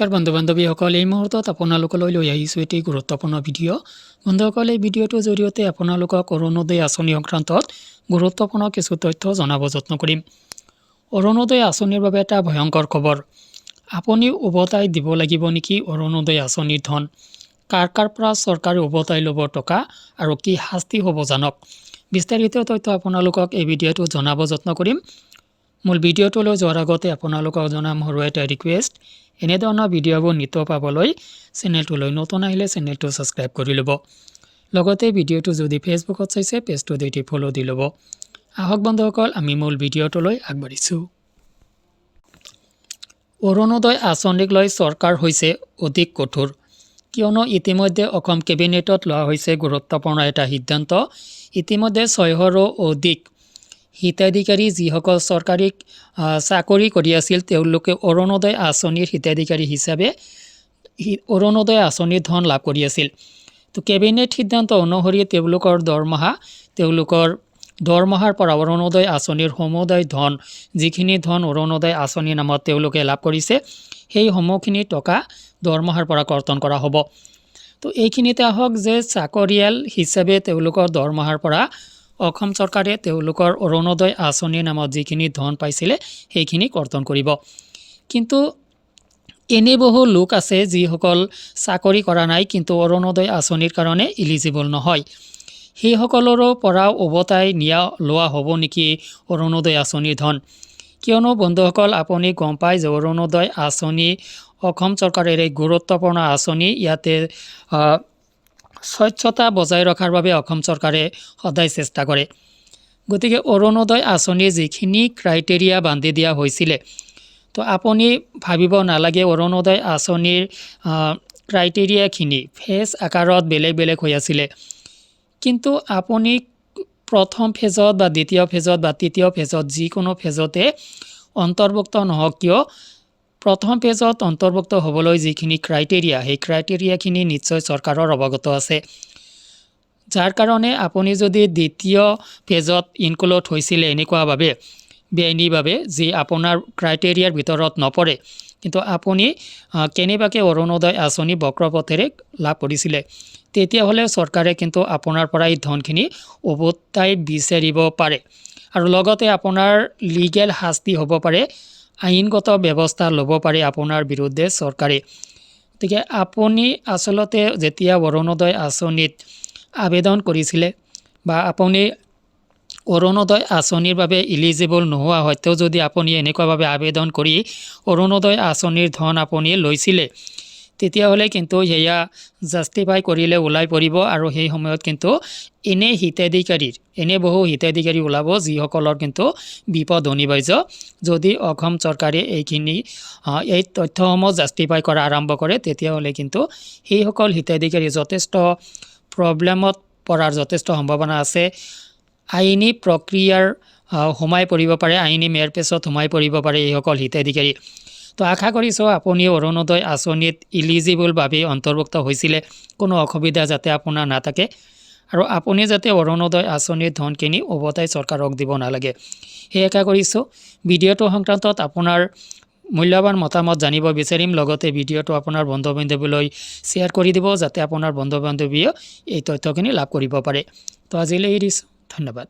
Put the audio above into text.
নমস্কাৰ বন্ধু বান্ধৱীসকল এই মুহূৰ্তত আপোনালোকলৈ লৈ আহিছোঁ এটি গুৰুত্বপূৰ্ণ ভিডিঅ' বন্ধুসকল, এই ভিডিঅ'টোৰ জৰিয়তে আপোনালোকক অৰুণোদয় আঁচনি সংক্ৰান্তত গুৰুত্বপূৰ্ণ কিছু তথ্য জনাব যত্ন কৰিম। অৰুণোদয় আঁচনিৰ বাবে এটা ভয়ংকৰ খবৰ। আপুনি উভতাই দিব লাগিব নেকি অৰুণোদয় আঁচনিৰ ধন? কাৰ কাৰ পৰা চৰকাৰে উভতাই ল'ব টকা আৰু কি শাস্তি হ'ব জানক? বিস্তাৰিত তথ্য আপোনালোকক এই ভিডিঅ'টো জনাব যত্ন কৰিম। মূল ভিডিঅ'টোলৈ যোৱাৰ আগতে আপোনালোকক জনাম সৰু এটা ৰিকুৱেষ্ট এনেধৰণৰ ভিডিঅ'বোৰ নিতৌ পাবলৈ চেনেলটোলৈ নতুন আহিলে চেনেলটো ছাবস্ক্ৰাইব কৰি ল'ব। লগতে ভিডিঅ'টো যদি ফেচবুকত চাইছে, পেজটো দুইটি ফ'ল' দি ল'ব। আহক বন্ধুসকল, আমি মূল ভিডিঅ'টোলৈ আগবাঢ়িছোঁ। অৰুণোদয় আঁচনিক লৈ চৰকাৰ হৈছে অধিক কঠোৰ। কিয়নো ইতিমধ্যে অসম কেবিনেটত লোৱা হৈছে গুৰুত্বপূৰ্ণ এটা সিদ্ধান্ত। ইতিমধ্যে ছয়শৰো অধিক হিতাধিকাৰী যিসকল চৰকাৰী চাকৰি কৰি আছিল, তেওঁলোকে অৰুণোদয় আঁচনিৰ হিতাধিকাৰী হিচাপে অৰুণোদয় আঁচনিৰ ধন লাভ কৰি আছিল। তো কেবিনেট সিদ্ধান্ত অনুসৰি তেওঁলোকৰ দৰমহা, তেওঁলোকৰ দৰমহাৰ পৰা অৰুণোদয় আঁচনিৰ সমুদায় ধন, যিখিনি ধন অৰুণোদয় আঁচনিৰ নামত তেওঁলোকে লাভ কৰিছে, সেই সমূহখিনি টকা দৰমহাৰ পৰা কৰ্তন কৰা হ'ব। তো এইখিনিতে আহক যে চাকৰিয়াল হিচাপে তেওঁলোকৰ দৰমহাৰ পৰা অসম চৰকাৰে তেওঁলোকৰ অৰুণোদয় আঁচনিৰ নামত যিখিনি ধন পাইছিলে, সেইখিনি কৰ্তন কৰিব। কিন্তু এনে বহু লোক আছে যিসকল চাকৰি কৰা নাই, কিন্তু অৰুণোদয় আঁচনিৰ কাৰণে ইলিজিবল নহয়। সেইসকলৰো পৰা উভতাই নিয়া, লোৱা হ'ব নেকি অৰুণোদয় আঁচনিৰ ধন? কিয়নো বন্ধুসকল, আপুনি গম পায় যে অৰুণোদয় আঁচনি অসম চৰকাৰৰ গুৰুত্বপূৰ্ণ আঁচনি। ইয়াতে স্বচ্ছতা বজাই ৰখাৰ বাবে অসম চৰকাৰে সদায় চেষ্টা কৰে। গতিকে অৰুণোদয় আঁচনিৰ যিখিনি ক্ৰাইটেৰিয়া বান্ধি দিয়া হৈছিলে, তো আপুনি ভাবিব নালাগে অৰুণোদয় আঁচনিৰ ক্ৰাইটেৰিয়াখিনি ফেজ আকাৰত বেলেগ বেলেগ হৈ আছিলে। কিন্তু আপুনি প্ৰথম ফেজত বা দ্বিতীয় ফেজত বা তৃতীয় ফেজত যিকোনো ফেজতে অন্তৰ্ভুক্ত নহওক কিয় প্ৰথম ফেজত অন্তৰ্ভুক্ত হ'বলৈ যিখিনি ক্ৰাইটেৰিয়া, সেই ক্ৰাইটেৰিয়াখিনি নিশ্চয় চৰকাৰৰ অৱগত আছে। যাৰ কাৰণে আপুনি যদি দ্বিতীয় ফেজত ইনক্লুড হৈছিলে এনেকুৱাভাৱে বেআইনীভাৱে যি আপোনাৰ ক্ৰাইটেৰিয়াৰ ভিতৰত নপৰে, কিন্তু আপুনি কেনেবাকৈ অৰুণোদয় আঁচনি বক্ৰপথেৰে লাভ কৰিছিলে, তেতিয়াহ'লে চৰকাৰে কিন্তু আপোনাৰ পৰা এই ধনখিনি উভতাই বিচাৰিব পাৰে। আৰু লগতে আপোনাৰ লিগেল শাস্তি হ'ব পাৰে আইনগত ব্যৱস্থা ল'ব পাৰে আপোনাৰ বিৰুদ্ধে চৰকাৰে। গতিকে আপুনি আচলতে যেতিয়া অৰুণোদয় আঁচনিত আবেদন কৰিছিলে বা আপুনি অৰুণোদয় আঁচনিৰ বাবে ইলিজিবল নোহোৱা সত্ত্বেও যদি আপুনি এনেকুৱাভাৱে আবেদন কৰি অৰুণোদয় আঁচনিৰ ধন আপুনি লৈছিলে তেতিয়াহ'লে কিন্তু সেয়া জাষ্টিফাই কৰিলে ওলাই পৰিব আৰু সেই সময়ত কিন্তু এনে হিতাধিকাৰীৰ, এনে বহু হিতাধিকাৰী ওলাব যিসকলৰ কিন্তু বিপদ অনিবাৰ্য। যদি অসম চৰকাৰে এইখিনি এই তথ্যসমূহ জাষ্টিফাই কৰা আৰম্ভ কৰে, তেতিয়াহ'লে কিন্তু সেইসকল হিতাধিকাৰী যথেষ্ট প্ৰব্লেমত পৰাৰ যথেষ্ট সম্ভাৱনা আছে। আইনী প্ৰক্ৰিয়াৰ সোমাই পৰিব পাৰে, আইনী মেৰপেচত সোমাই পৰিব পাৰে এইসকল হিতাধিকাৰী। তো আশা কৰিছোঁ আপুনি অৰুণোদয় আঁচনিত ইলিজিবলভাৱে অন্তৰ্ভুক্ত হৈছিলে। কোনো অসুবিধা যাতে আপোনাৰ নাথাকে। আৰু আপুনি যাতে অৰুণোদয় আঁচনিৰ ধনখিনি উভতাই চৰকাৰক দিব নালাগে। সেই আশা কৰিছোঁ ভিডিঅ'টো সংক্ৰান্তত আপোনাৰ মূল্যৱান মতামত জানিব বিচাৰিম। লগতে ভিডিঅ'টো আপোনাৰ বন্ধু বান্ধৱীলৈ শ্বেয়াৰ কৰি দিব, যাতে আপোনাৰ বন্ধু বান্ধৱীয়ে এই তথ্যখিনি লাভ কৰিব পাৰে। তো আজিলৈ এৰিছোঁ ধন্যবাদ।